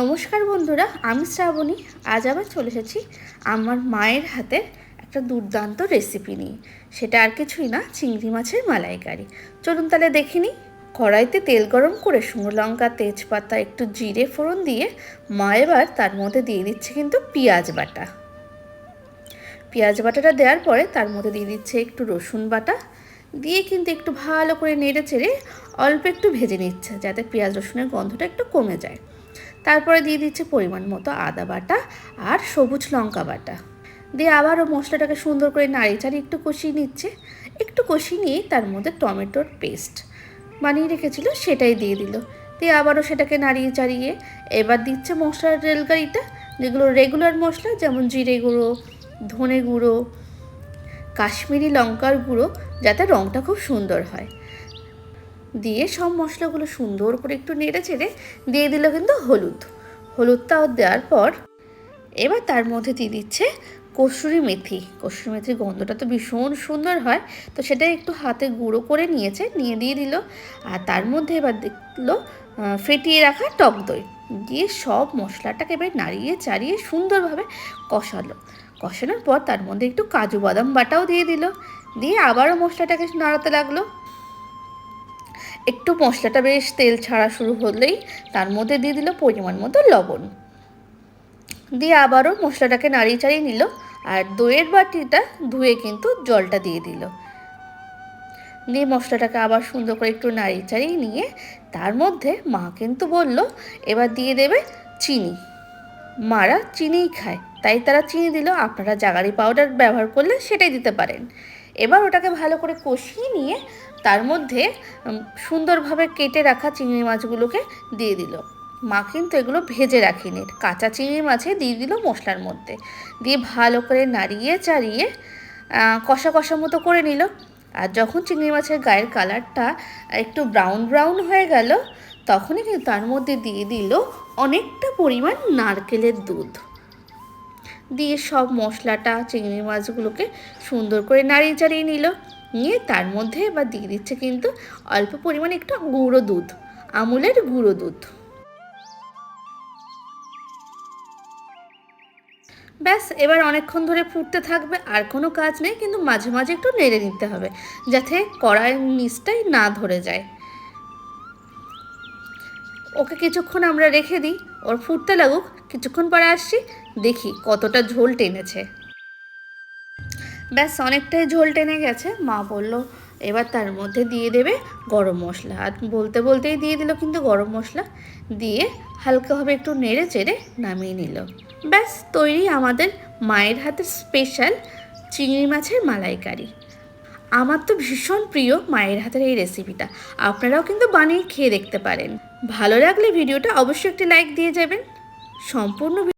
নমস্কার বন্ধুরা, আমি শ্রাবণী। আজ আবার চলে এসেছি আমার মায়ের হাতের একটা দুর্দান্ত রেসিপি নিয়ে। সেটা আর কিছুই না, চিংড়ি মাছের মালাইকারি। চলুন তাহলে দেখে নিই। কড়াইতে তেল গরম করে শুকনো লঙ্কা, তেজপাতা, একটু জিরে ফোড়ন দিয়ে মা এবার তার মধ্যে দিয়ে দিচ্ছে কিন্তু পেঁয়াজ বাটা। পেঁয়াজ বাটাটা দেওয়ার পরে তার মধ্যে দিয়ে দিচ্ছে একটু রসুন বাটা। দিয়ে কিন্তু একটু ভালো করে নেড়ে চেড়ে অল্প একটু ভেজে নিচ্ছে, যাতে পেঁয়াজ রসুনের গন্ধটা একটু কমে যায়। তারপরে দিয়ে দিচ্ছে পরিমাণ মতো আদা বাটা আর সবুজ লঙ্কা বাটা। দিয়ে আবারও মশলাটাকে সুন্দর করে নাড়ি চাড়ি একটু কষিয়ে নিচ্ছে। একটু কষিয়ে নিয়ে তার মধ্যে টমেটোর পেস্ট বানিয়ে রেখেছিল, সেটাই দিয়ে দিল। দিয়ে আবারও সেটাকে নাড়িয়ে চাড়িয়ে এবার দিচ্ছে মশলার রেলগাড়িটা, যেগুলো রেগুলার মশলা, যেমন জিরে গুঁড়ো, ধনে গুঁড়ো, কাশ্মীরি লঙ্কার গুঁড়ো, যাতে রঙটা খুব সুন্দর হয়। দিয়ে সব মশলাগুলো সুন্দর করে একটু নেড়ে চেড়ে দিয়ে দিল কিন্তু হলুদ। হলুদটাও দেওয়ার পর এবার তার মধ্যে দিয়ে দিচ্ছে কসুরি মেথি। কসুরি মেথির গন্ধটা তো ভীষণ সুন্দর হয়, তো সেটা একটু হাতে গুঁড়ো করে নিয়েছে, নিয়ে দিয়ে দিল। আর তার মধ্যে এবার দেখল ফেটিয়ে রাখা টক দই। দিয়ে সব মশলাটাকে এবার নাড়িয়ে চাড়িয়ে সুন্দরভাবে কষালো। কষানোর পর তার মধ্যে একটু কাজু বাদাম বাটাও দিয়ে দিল। দিয়ে আবারও মশলাটাকে নাড়াতে লাগল। একটু মশলাটা বেশ তেল ছাড়া শুরু হলেই তার মধ্যে দিয়ে দিল পরিমাণ মতো লবণ। দিয়ে আবারও মশলাটাকে নাড়িয়ে চাড়িয়ে নিল আর দইয়ের বাটিটা ধুয়ে কিন্তু জলটা দিয়ে দিল। দিয়ে মশলাটাকে আবার সুন্দর করে একটু নাড়িয়ে চাড়িয়ে নিয়ে তার মধ্যে মা কিন্তু বলল, এবার দিয়ে দেবে চিনি। মারা চিনিই খায়, তাই তারা চিনি দিল। আপনারা জাগারি পাউডার ব্যবহার করলে সেটাই দিতে পারেন। এবার ওটাকে ভালো করে কষিয়ে নিয়ে তার মধ্যে সুন্দরভাবে কেটে রাখা চিংড়ি মাছগুলোকে দিয়ে দিল। মা কিন্তু এগুলো ভেজে রাখিনি। কাঁচা চিংড়ি মাছে দিয়ে দিল মশলার মধ্যে। দিয়ে ভালো করে নাড়িয়ে চাড়িয়ে কষা কষা মতো করে নিল। আর যখন চিংড়ি মাছের গায়ের কালারটা একটু ব্রাউন ব্রাউন হয়ে গেল, তখনই কিন্তু তার মধ্যে দিয়ে দিল অনেকটা পরিমাণ নারকেলের দুধ। দিয়ে সব মশলাটা, চিংড়ি মাছগুলোকে সুন্দর করে নাড়িয়ে চাড়িয়ে নিল। নিয়ে তার মধ্যে এবার দিয়ে দিচ্ছে কিন্তু অল্প পরিমাণে একটু গুঁড়ো দুধ, আমুলের গুঁড়ো দুধ। ব্যাস, এবার অনেকক্ষণ ধরে ফুটতে থাকবে, আর কোনো কাজ নেই, কিন্তু মাঝে মাঝে একটু নেড়ে নিতে হবে, যাতে কড়াইয়ের নিচটাই না ধরে যায়। ওকে কিছুক্ষণ আমরা রেখে দিই, ওর ফুটতে লাগুক, কিছুক্ষণ পরে আসছি, দেখি কতটা ঝোল টেনেছে। ব্যাস, অনেকটাই ঝোল টেনে গেছে। মা বলল, এবার তার মধ্যে দিয়ে দেবে গরম মশলা। আর বলতে বলতেই দিয়ে দিল কিন্তু গরম মশলা। দিয়ে হালকাভাবে একটু নেড়ে চেড়ে নামিয়ে নিল। ব্যাস, তৈরি আমাদের মায়ের হাতের স্পেশাল চিংড়ি মাছের মালাইকারি। আমার তো ভীষণ প্রিয় মায়ের হাতের এই রেসিপিটা আপনারাও কিন্তু বানিয়ে খেয়ে দেখতে পারেন। ভালো লাগলে ভিডিওটা অবশ্যই একটি লাইক দিয়ে যাবেন। সম্পূর্ণ